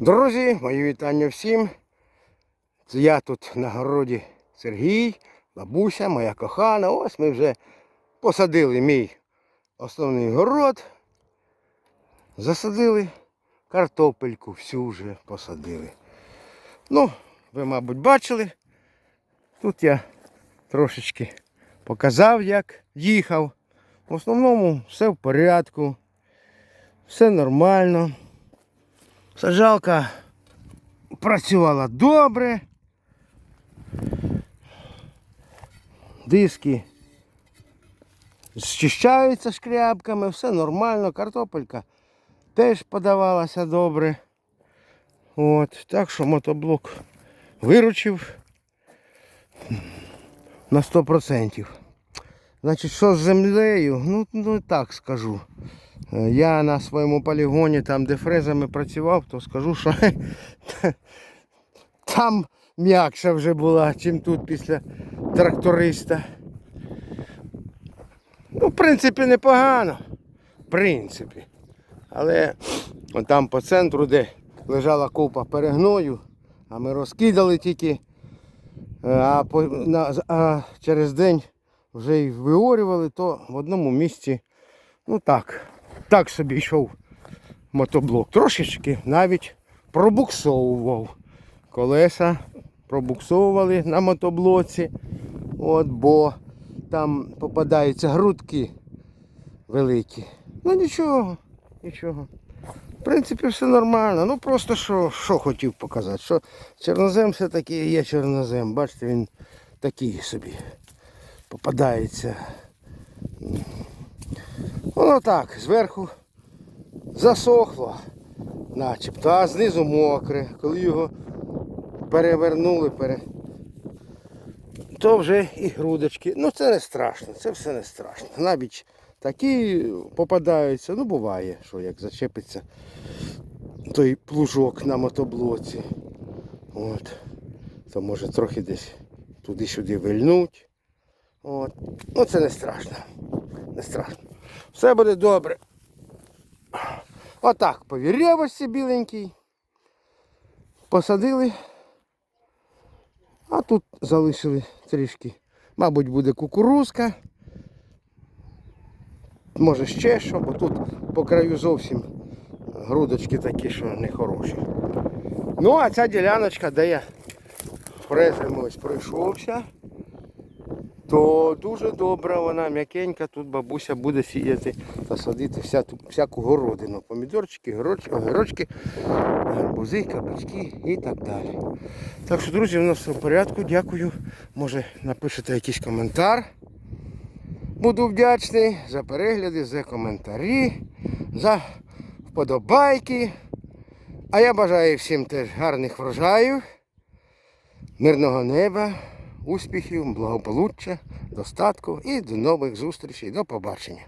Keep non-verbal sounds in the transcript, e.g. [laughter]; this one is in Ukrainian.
Друзі, мої вітання всім. Це я тут на городі Сергій, бабуся, моя кохана. Ось ми вже посадили мій основний город. Засадили картопельку, всю вже посадили. Ну, ви, мабуть, бачили. Тут я трошечки показав, як їхав. В основному все в порядку, все нормально. Саджалка працювала добре. Диски зчищаються шкрябками, все нормально, картопелька теж подавалася добре. От, так що мотоблок виручив на 100%. Значить, що з землею? Ну, ну так скажу. Е, Я на своєму полігоні, там де фрезами працював, то скажу, що [laughs] там м'якша вже була, чим тут після тракториста. Ну, в принципі, непогано. В принципі. Але там по центру, де лежала купа перегною, а ми розкидали тільки, е, а, по, на, а через день вже й виорювали, то в одному місці, ну так, так собі йшов мотоблок. Трошечки навіть пробуксовував. Колеса пробуксовували на мотоблоці. От, бо там попадаються грудки великі. Ну нічого, нічого. В принципі, все нормально. Ну просто що, що хотів показати. Що чорнозем все-таки є чорнозем. Бачите, він такий собі попадається. Воно так, зверху засохло, начебто, а знизу мокре. Коли його перевернули, пере... то вже і грудочки. Ну це не страшно, це все не страшно. Навіть такі попадаються, ну буває, що як зачепиться той плужок на мотоблоці. От. То може трохи десь туди-сюди вильнуть. От. Ну це не страшно. Не страшно. Все буде добре. Отак, по вірьовості біленький. Посадили. А тут залишили трішки. Мабуть, буде кукурузка. Може ще що, бо тут по краю зовсім грудочки такі, що не хороші. Ну, а ця діляночка, де я фрезами ось пройшовся, то дуже добра вона, м'якенька, тут бабуся буде сіяти та садити вся, всяку городину. Помідорчики, гороч, огірочки, гарбузи, кабачки і так далі. Так що, друзі, у нас все в порядку. Дякую. Може напишете якийсь коментар. Буду вдячний за перегляди, за коментарі, за вподобайки. А я бажаю всім теж гарних врожаїв, мирного неба, успіхів, благополуччя, достатку і до нових зустрічей. До побачення.